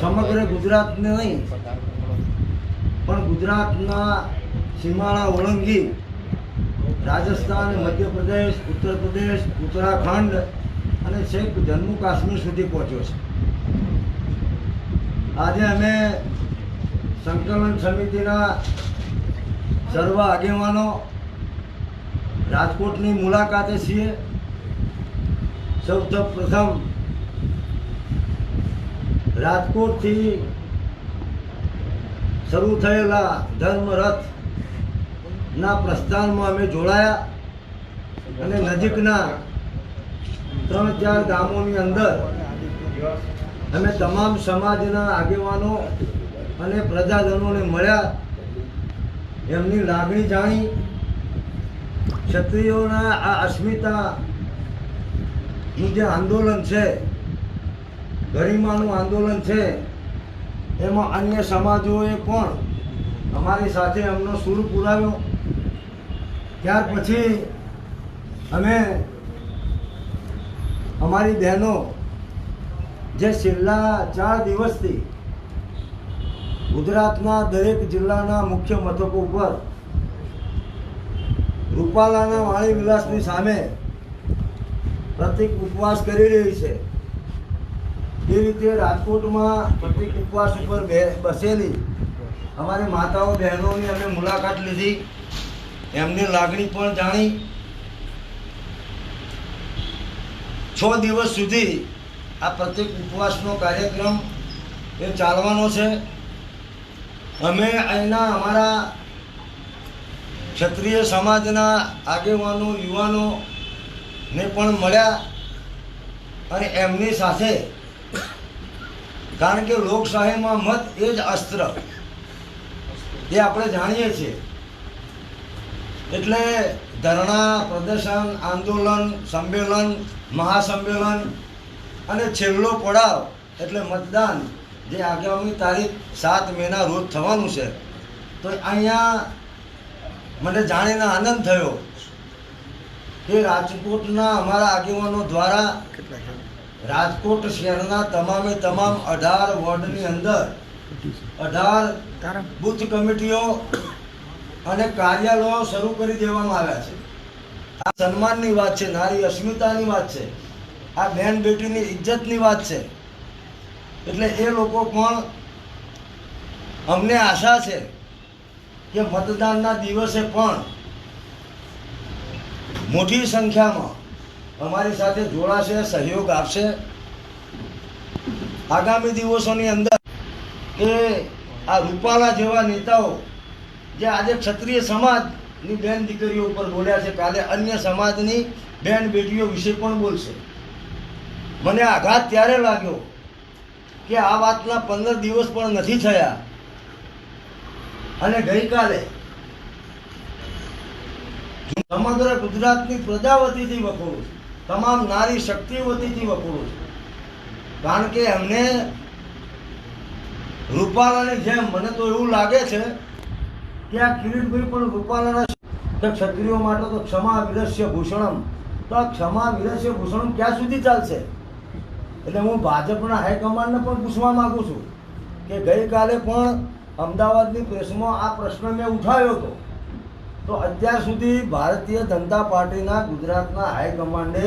સમગ્ર ગુજરાતને નહીં, પણ ગુજરાતના સીમાડા ઓળંગી રાજસ્થાન, મધ્યપ્રદેશ ઉત્તર પ્રદેશ ઉત્તરાખંડ અને છેક જમ્મુ કાશ્મીર સુધી પહોંચ્યો છે. આજે અમે સંકલન સમિતિના સર્વ આગેવાનો રાજકોટની મુલાકાતે છીએ. સૌ પ્રથમ રાજકોટથી શરૂ થયેલા ધર્મરથના પ્રસ્થાનમાં અમે જોડાયા અને નજીકના ત્રણ ચાર ગામોની અંદર અમે તમામ સમાજના આગેવાનો અને પ્રજાજનોને મળ્યા. એમની લાગણી જાણી ક્ષત્રિયોના આ અસ્મિતાનું જે આંદોલન છે ગરિમાનું આંદોલન છે, એમાં અન્ય સમાજોએ પણ અમારી સાથે એમનો સૂર પુરાવ્યો. ત્યાર પછી અમે અમારી બહેનો જે છેલ્લા ચાર દિવસથી ગુજરાતના દરેક જિલ્લાના મુખ્ય મથકો ઉપર રૂપાલાના વાણી વિલાસની સામે પ્રતિક ઉપવાસ કરી રહી છે. એ રીતે રાજકોટમાં પ્રતિક ઉપવાસ ઉપર બેસેલી. અમારી માતાઓ, બહેનોની અમે મુલાકાત લીધી. એમની લાગણી પણ જાણી. છ દિવસ સુધી આ પ્રતિક ઉપવાસનો કાર્યક્રમ એ ચાલવાનો છે. અમે અહીંના અમારા ક્ષત્રિય સમાજના આગેવાનો, યુવાનોને પણ મળ્યા અને એમની સાથે કારણ કે લોકશાહીમાં મત એ જ અસ્ત્ર. એ આપણે જાણીએ છીએ. એટલે ધરણા, પ્રદર્શન, આંદોલન, સંમેલન, મહાસંમેલન અને છેલ્લો પડાવ એટલે મતદાન જે આગામી તારીખ સાત મેના રોજ થવાનું છે. તો અહીંયા મને જાણીને આનંદ થયો કે રાજકોટના અમારા આગેવાનો દ્વારા રાજકોટ શહેરના તમામે તમામ અઢાર વોર્ડની અંદર અઢાર બુથ કમિટીઓ અને કાર્યાલયો શરૂ કરી દેવામાં આવ્યા છે. આ સન્માનની વાત છે, નારી અસ્મિતાની વાત છે, આ બહેન બેટીની ઇજ્જતની વાત છે. એટલે એ લોકો પણ અમને આશા છે કે મતદાનના દિવસે પણ મોટી સંખ્યામાં અમારી સાથે જોડાશે, સહયોગ આપશે. આગામી દિવસોની અંદર કે આ રૂપાલા જેવા નેતાઓ જે આજે ક્ષત્રિય સમાજની બેન દીકરીઓ ઉપર બોલ્યા છે કાલે અન્ય સમાજની બેન બેટીઓ વિશે પણ બોલશે. મને આઘાત ત્યારે લાગ્યો કે આ વાતના પંદર દિવસ પણ નથી થયા. અને ગઈકાલે સમગ્ર ગુજરાતની પ્રજા વતીથી વખોડું છું. તમામ નારી શક્તિ વતીથી વપરું છું. કારણ કે એમને રૂપાલાની જેમ, મને તો એવું લાગે છે કે આ કિરીટભાઈ પણ રૂપાલાના કે ક્ષત્રિયો માટે તો ક્ષમા વિરસ્ય ભૂષણમ. તો આ ક્ષમા વિરસ્ય ભૂષણમ ક્યાં સુધી ચાલશે? એટલે હું ભાજપના હાઈકમાન્ડને પણ પૂછવા માગું છું કે ગઈકાલે પણ અમદાવાદની પ્રેસમાં આ પ્રશ્ન મેં ઉઠાવ્યો હતો. તો અત્યાર સુધી ભારતીય જનતા પાર્ટીના ગુજરાતના હાઈકમાન્ડે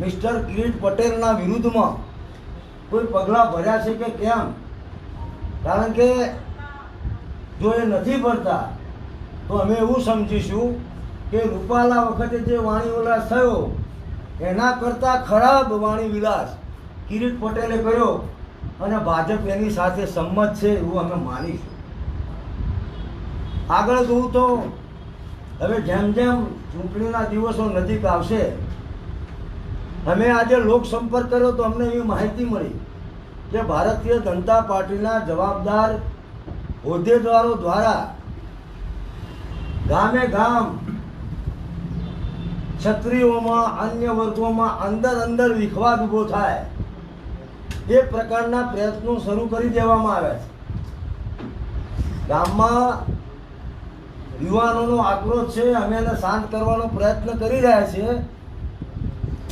મિસ્ટર કિરીટ પટેલના વિરુદ્ધમાં કોઈ પગલાં ભર્યા છે કે કેમ? કારણ કે જો એ નથી ભરતા, તો અમે એવું સમજીશું કે રૂપાલા વખતે જે વાણી વિલાસ થયો, એના કરતાં ખરાબ વાણી વિલાસ કિરીટ પટેલે કર્યો અને ભાજપ એની સાથે સંમત છે એવું અમે માનીશું. આગળ જોઉં તો હવે જેમ જેમ ચૂંટણીના દિવસો નજીક આવશે અમે આજે લોક સંપર્ક કર્યો તો અમને એવી માહિતી મળી કે ભારતીય જનતા પાર્ટીના જવાબદાર હોદ્દેદારો દ્વારા ગામે ગામ ક્ષત્રિયોમાં, અન્ય વર્ગોમાં અંદર અંદર વિખવાદ ઊભો થાય. એ પ્રકારના પ્રયત્નો શરૂ કરી દેવામાં આવ્યા છે. ગામમાં યુવાનોનો આક્રોશ છે, અમે એને શાંત કરવાનો પ્રયત્ન કરી રહ્યા છીએ.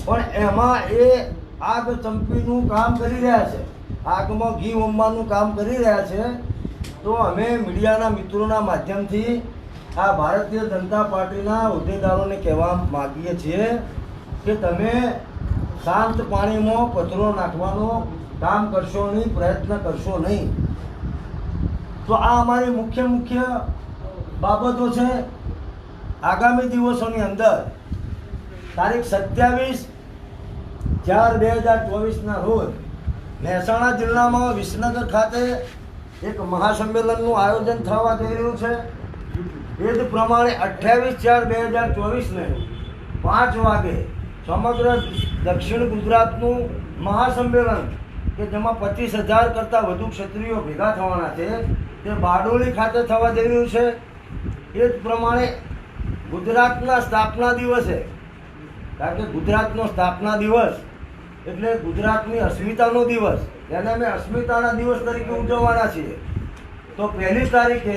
પણ એમાં એ આગ ચંપીનું કામ કરી રહ્યા છે. આગમાં ઘી હોમવાનું કામ કરી રહ્યા છે. તો અમે મીડિયાના મિત્રોના માધ્યમથી આ ભારતીય જનતા પાર્ટીના હોદ્દેદારોને કહેવા માગીએ છીએ કે તમે શાંત પાણીમાં પથરો નાખવાનો કામ કરશો નહીં, પ્રયત્ન કરશો નહીં. તો આ અમારી મુખ્ય મુખ્ય બાબતો છે, આગામી દિવસોની અંદર, તારીખ સત્યાવીસ ચાર બે હજાર ચોવીસના રોજ, મહેસાણા જિલ્લામાં વિસનગર ખાતે એક મહાસંમેલનનું આયોજન થવા જઈ રહ્યું છે. એ જ પ્રમાણે અઠ્યાવીસ ચાર બે હજાર ચોવીસને પાંચ વાગે સમગ્ર દક્ષિણ ગુજરાતનું મહાસંમેલન, કે જેમાં પચીસ હજાર કરતાં વધુ ક્ષત્રિયો ભેગા થવાના છે, તે બારડોલી ખાતે થવા જઈ રહ્યું છે. એ જ પ્રમાણે ગુજરાતના સ્થાપના દિવસે, કારણ કે ગુજરાતનો સ્થાપના દિવસ એટલે ગુજરાતની અસ્મિતાનો દિવસ એને અમે અસ્મિતાના દિવસ તરીકે ઉજવવાના છીએ. તો પહેલી તારીખે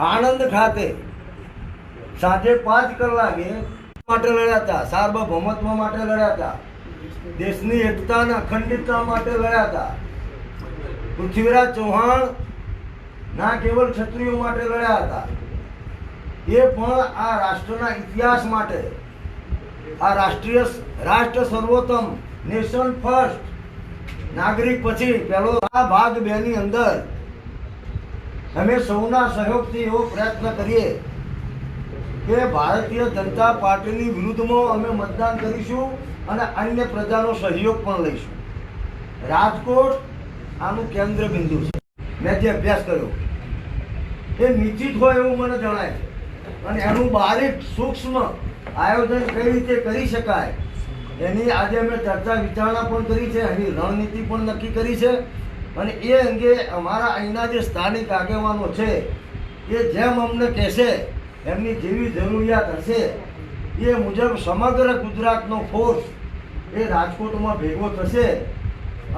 આણંદ ખાતે સાંજે પાંચ કલાકે માટે લડ્યા હતા, સાર્વભૌમત્વ માટે લડ્યા હતા, દેશની એકતા અને અખંડિતતા માટે લડ્યા હતા. પૃથ્વીરાજ ચૌહાણ ના કેવલ ક્ષત્રિયો માટે લડ્યા હતા, એ પણ આ રાષ્ટ્રના ઇતિહાસ માટે. આ રાષ્ટ્રીય રાષ્ટ્ર સર્વોત્તમ, નેશન ફર્સ્ટ. નાગરિક પછી પહેલો આ ભાગ બે ની અંદર અમે સૌના સહયોગથી એવો પ્રયત્ન કરીએ કે ભારતીય જનતા પાર્ટીની વિરુદ્ધમાં અમે મતદાન કરીશું અને અન્ય પ્રજાનો સહયોગ પણ લઈશું. રાજકોટ આનું કેન્દ્ર બિંદુ છે. મેં જે અભ્યાસ કર્યો એ નિશ્ચિત હોય એવું મને જણાય છે. અને એનું બારીક સૂક્ષ્મ આયોજન કઈ રીતે કરી શકાય, એની આજે અમે ચર્ચા વિચારણા પણ કરી છે, એની રણનીતિ પણ નક્કી કરી છે. અને એ અંગે અમારા અહીંના જે સ્થાનિક આગેવાનો છે, એ જેમ અમને કહેશે, એમની જેવી જરૂરિયાત હશે, એ મુજબ સમગ્ર ગુજરાતનો ફોર્સ એ રાજકોટમાં ભેગો થશે.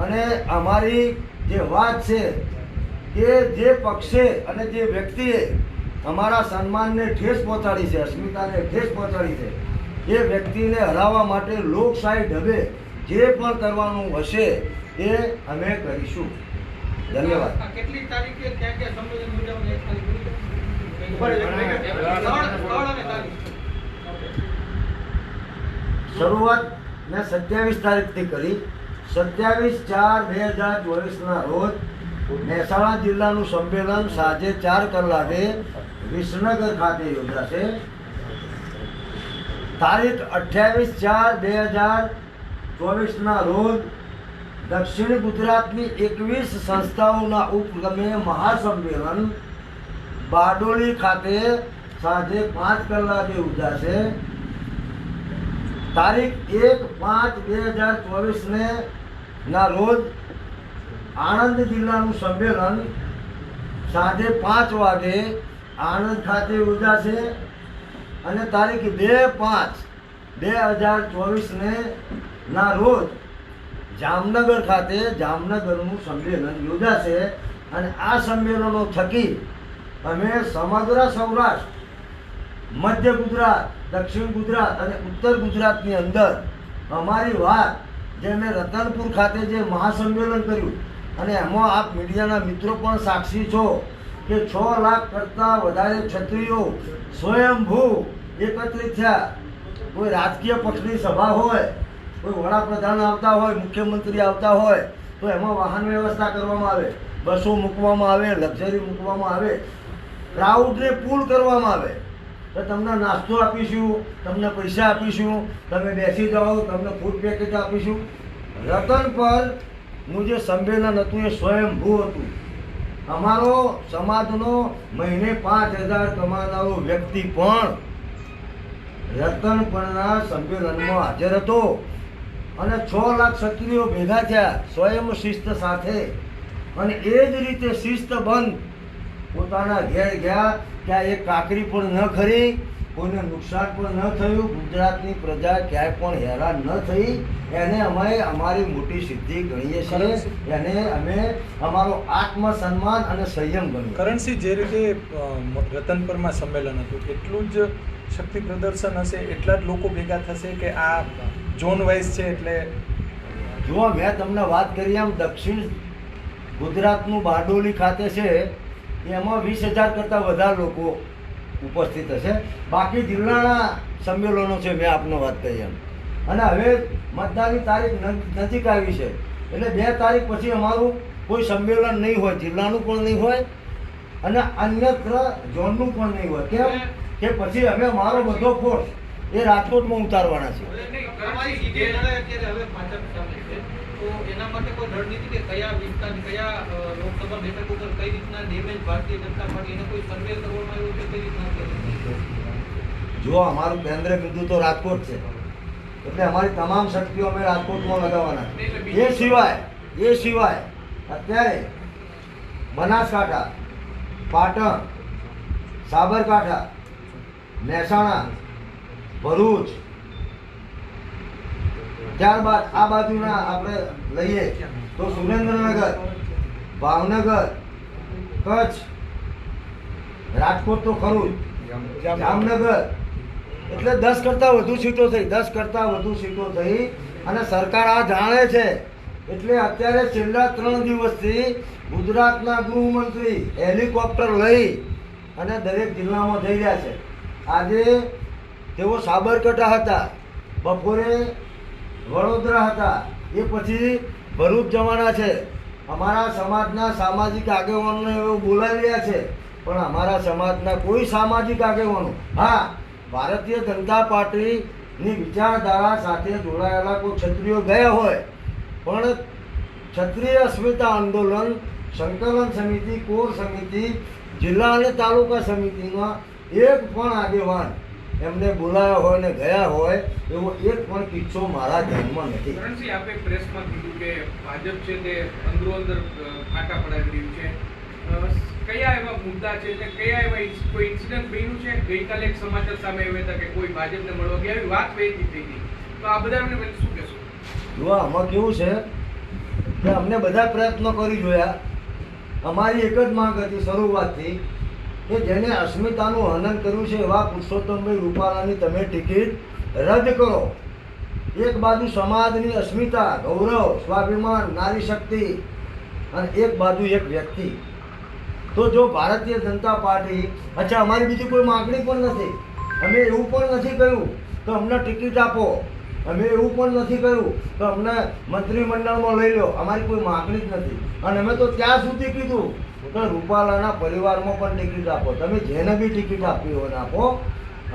અને અમારી જે વાત છે કે જે પક્ષે અને જે વ્યક્તિએ અમારા સન્માનને ઠેસ પહોંચાડી છે અસ્મિતાને ઠેસ પહોંચાડી છે એ વ્યક્તિને હરાવવા માટે લોકશાહી ઢબે જે પણ કરવાનું હશે એ અમે કરીશું. ધન્યવાદ. કેટલી તારીખે ક્યાં ક્યાં સંમેલન. શરૂઆત મેં સત્યાવીસ તારીખથી કરી. સત્યાવીસ ચાર બે હજાર ચોવીસના રોજ મહેસાણા જિલ્લાનું સંમેલન સાંજે ચાર કલાકે વિસનગર ખાતે યોજાશે. તારીખ અઠ્યાવીસ ચાર બે હજાર ચોવીસના રોજ દક્ષિણ ગુજરાતની એકવીસ સંસ્થાઓના ઉપક્રમે મહાસંમેલન બારડોલી ખાતે સાંજે પાંચ કલાકે યોજાશે. તારીખ એક પાંચ બે હજાર ચોવીસને ના રોજ આણંદ જિલ્લાનું સંમેલન સાંજે પાંચ વાગે આણંદ ખાતે યોજાશે અને તારીખ બે પાંચ બે હજાર ચોવીસને ના રોજ જામનગર ખાતે જામનગરનું સંમેલન યોજાશે અને આ સંમેલનો થકી અમે સમગ્ર સૌરાષ્ટ્ર, મધ્ય ગુજરાત, દક્ષિણ ગુજરાત અને ઉત્તર ગુજરાતની અંદર અમારી વાત જે મેં રતનપુર ખાતે જે મહાસંમેલન કર્યું અને એમાં આપ મીડિયાના મિત્રો પણ સાક્ષી છો કે છ લાખ કરતાં વધારે ક્ષત્રિયો સ્વયંભૂ એકત્રિત થયા. કોઈ રાજકીય પક્ષની સભા હોય, કોઈ વડાપ્રધાન આવતા હોય, મુખ્યમંત્રી આવતા હોય, તો એમાં વાહન વ્યવસ્થા કરવામાં આવે, બસો મૂકવામાં આવે, લક્ઝરી મૂકવામાં આવે, ક્રાઉડને પૂલ કરવામાં આવે. તો તમને નાસ્તો આપીશું, તમને પૈસા આપીશું, તમે બેસી જાઓ, તમને ફૂડ પેકેજ આપીશું. રતન પર નું જે સંમેલન હતું એ સ્વયંભૂ હતું. અમારો સમાજનો મહિને પાંચ હજાર કમાનારો વ્યક્તિ પણ રતનપણના સંમેલનમાં હાજર હતો અને છ લાખ ક્ષત્રિયો ભેગા થયા સ્વયં શિસ્ત સાથે. અને એ જ રીતે શિસ્તબંધ પોતાના ઘેર ગયા, ત્યાં એક કાકરી પણ ન ખરી. કોઈને નુકસાન પણ ન થયું ગુજરાતની પ્રજા ક્યાંય પણ હેરાન ન થઈ. એને અમે અમારી મોટી સિદ્ધિ ગણીએ છીએ. એને અમે અમારો આત્મસન્માન અને સંયમ ગણીએ. કરણસિંહ જે રીતે રતનપરમાં સંમેલન હતું એટલું જ શક્તિ પ્રદર્શન હશે એટલા જ લોકો ભેગા થશે કે આ ઝોન વાઇઝ છે એટલે જુઓ મેં તમને વાત કરી એમ દક્ષિણ ગુજરાતનું બારડોલી ખાતે છે. એમાં વીસ હજાર કરતાં વધારે લોકો ઉપસ્થિત હશે. બાકી જિલ્લાના સંમેલનો છે મેં આપને વાત કરી એમ. અને હવે મતદાનની તારીખ નજીક આવી છે. એટલે બે તારીખ પછી અમારું કોઈ સંમેલન નહીં હોય, જિલ્લાનું પણ નહીં હોય અને અન્યત્ર ઝોનનું પણ નહીં હોય. કેમ? કે પછી હવે મારો બધો ફોર્સ એ રાજકોટમાં ઉતારવાના છે. તો એના માટે કોઈ રણનીતિ કે કયા વિસ્તાર કયા લોકસભા બેઠક ઉપર કઈ રીતના ડેમેજ ભારતીય જનતા પાર્ટી એને કોઈ સર્વે કરવામાં આવ્યો છે કઈ રીતના જો અમારું કેન્દ્ર બિંદુ તો રાજકોટ છે. એટલે અમારી તમામ શક્તિઓ અમે રાજકોટમાં લગાવવાના એ સિવાય એ સિવાય અત્યારે બનાસકાંઠા પાટણ સાબરકાંઠા મહેસાણા ભરૂચ ત્યારબાદ આ બાજુના આપણે લઈએ તો સુરેન્દ્રનગર ભાવનગર કચ્છ રાજકોટ તો ખરું જામનગર. એટલે દસ કરતાં વધુ સીટો થઈ દસ કરતાં વધુ સીટો થઈ અને સરકાર આ જાણે છે. એટલે અત્યારે છેલ્લા ત્રણ દિવસથી ગુજરાતના ગૃહમંત્રી હેલિકોપ્ટર લઈ અને દરેક જિલ્લામાં જઈ રહ્યા છે. આજે તેઓ સાબરકાંઠા હતા. બપોરે વડોદરા હતા. એ પછી ભરૂચ જવાના છે. અમારા સમાજના સામાજિક આગેવાનોને એવું બોલાવી રહ્યા છે. પણ અમારા સમાજના કોઈ સામાજિક આગેવાનો. હા, ભારતીય જનતા પાર્ટીની વિચારધારા સાથે જોડાયેલા કોઈ ક્ષત્રિયો ગયા હોય. પણ ક્ષત્રિય અસ્મિતા આંદોલન સંકલન સમિતિ, કોર સમિતિ, જિલ્લા અને તાલુકા સમિતિમાં એક પણ આગેવાન એમને બોલાયા હોય ને ગયા હોય એવો એક પણ કિસ્સો મારા ધ્યાનમાં નથી. કરણસિંહ આપે પ્રેસમાં કીધું કે ભાજપ છે તે અંદરો અંદર ફાટા પડાવી રહ્યું છે. કયા એવા મુદ્દા છે કે કયા એવા કોઈ ઇન્સિડન્ટ બન્યું છે? ગઈકાલે એક સમાચાર સામે આવ્યા હતા કે કોઈ ભાજપને મળવા ગયા એવી વાત વહેતી થઈ ગઈ. તો આ બધા અમને શું કહેશો? જો આમાં કેવું છે કે અમને બધા પ્રયત્નો કરી જોયા. અમારી એક જ માંગ હતી શરૂઆતથી કે જેને અસ્મિતાનું હનન કર્યું છે એવા પુરુષોત્તમભાઈ રૂપાલાની તમે ટિકિટ રદ કરો. એક બાજુ સમાજની અસ્મિતા, ગૌરવ, સ્વાભિમાન, નારી શક્તિ અને એક બાજુ એક વ્યક્તિ. તો જો ભારતીય જનતા પાર્ટી, અચ્છા, અમારી બીજી કોઈ માગણી પણ નથી. અમે એવું પણ નથી કહ્યું તો અમને ટિકિટ આપો. અમે એવું પણ નથી કહ્યું તો અમને મંત્રીમંડળમાં લઈ લો. અમારી કોઈ માગણી જ નથી. અને અમે તો ત્યાં સુધી કીધું કે રૂપાલાના પરિવારમાં પણ ટિકિટ આપો. તમે જેને બી ટિકિટ આપી હોય આપો,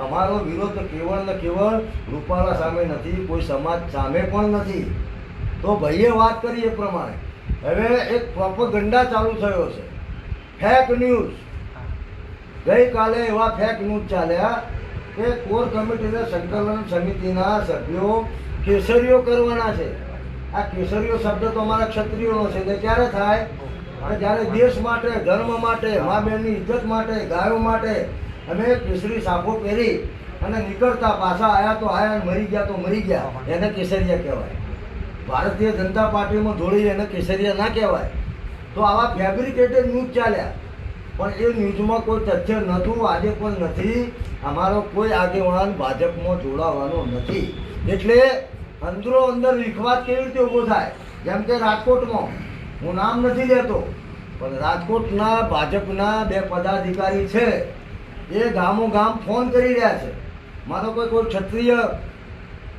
અમારો વિરોધ કેવળ ને કેવળ રૂપાલા સામે નથી, કોઈ સમાજ સામે પણ નથી. તો ભાઈએ વાત કરી એ પ્રમાણે. હવે એક પ્રોપગંડા ચાલુ થયો છે. ફેક ન્યૂઝ ગઈકાલે એવા ફેક ન્યૂઝ ચાલ્યા કે કોર કમિટીના સંકલન સમિતિના સભ્યો કેસરીઓ કરવાના છે. આ કેસરીઓ શબ્દ તો અમારા ક્ષત્રિયોનો છે તે ક્યારે થાય? કે જ્યારે દેશ માટે, ધર્મ માટે મા બહેનની ઇજ્જત માટે, ગાયો માટે અમે કેસરી સાફો પહેરી અને નીકળતા પાછા આયા તો આયા મરી ગયા તો મરી ગયા. એને કેસરિયા કહેવાય. ભારતીય જનતા પાર્ટીમાં જોડી એને કેસરિયા ના કહેવાય. તો આવા ફેબ્રિકેટેડ ન્યૂઝ ચાલ્યા. પણ એ ન્યૂઝમાં કોઈ તથ્ય નહોતું, આજે પણ નથી. અમારો કોઈ આગેવાન ભાજપમાં જોડાવાનો નથી. એટલે અંદરો અંદર વિખવાદ કેવી રીતે ઊભો થાય? જેમ કે રાજકોટમાં હું નામ નથી લેતો, પણ રાજકોટના ભાજપના બે પદાધિકારી છે. એ ગામો ગામ ફોન કરી રહ્યા છે. માનો કોઈ કોઈ ક્ષત્રિય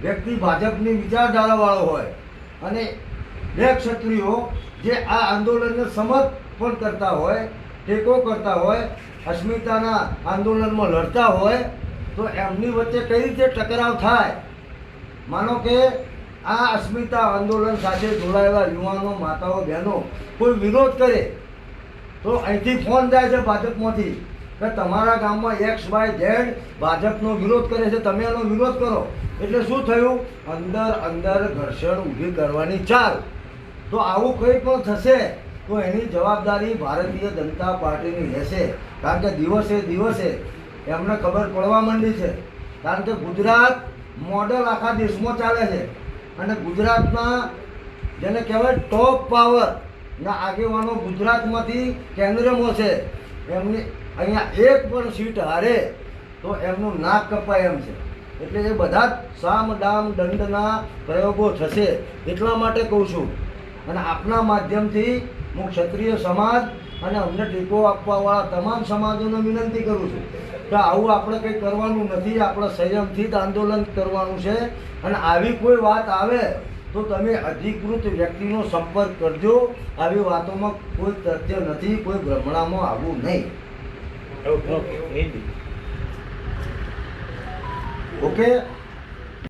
વ્યક્તિ ભાજપની વિચારધારાવાળો હોય અને બે ક્ષત્રિયો જે આ આંદોલનને સમર્થ પણ કરતા હોય, ટેકો કરતા હોય, અસ્મિતાના આંદોલનમાં લડતા હોય, તો એમની વચ્ચે કઈ રીતે ટકરાવ થાય? માનો કે આ અસ્મિતા આંદોલન સાથે જોડાયેલા યુવાનો, માતાઓ, બહેનો કોઈ વિરોધ કરે તો અહીંથી ફોન જાય છે ભાજપમાંથી કે તમારા ગામમાં એક્સ વાય ઝેડ ભાજપનો વિરોધ કરે છે, તમે એનો વિરોધ કરો. એટલે શું થયું? અંદર અંદર ઘર્ષણ ઊભી કરવાની ચાલ. તો આવું કંઈ પણ થશે તો એની જવાબદારી ભારતીય જનતા પાર્ટીની રહેશે. કારણ કે દિવસે દિવસે એમને ખબર પડવા માંડી છે. કારણ કે ગુજરાત મોડલ આખા દેશમાં ચાલે છે. અને ગુજરાતના જેને કહેવાય ટોપ પાવરના આગેવાનો ગુજરાતમાંથી કેન્દ્રમાં છે. એમની અહીંયા એક પણ સીટ હારે તો એમનું નાક કપાય એમ છે. એટલે એ બધા જ સામ દામ દંડના પ્રયોગો થશે. એટલા માટે કહું છું. અને આપના માધ્યમથી હું ક્ષત્રિય સમાજ અને અમને ટેકો આપવાવાળા તમામ સમાજોને વિનંતી કરું છું કે આવું આપણે કંઈ કરવાનું નથી આપણે સંયમથી જ આંદોલન કરવાનું છે. અને આવી કોઈ વાત આવે તો તમે અધિકૃત વ્યક્તિનો સંપર્ક કરજો. આવી વાતોમાં કોઈ તથ્ય નથી કોઈ ભ્રમણામાં આવવું નહીં. ઓકે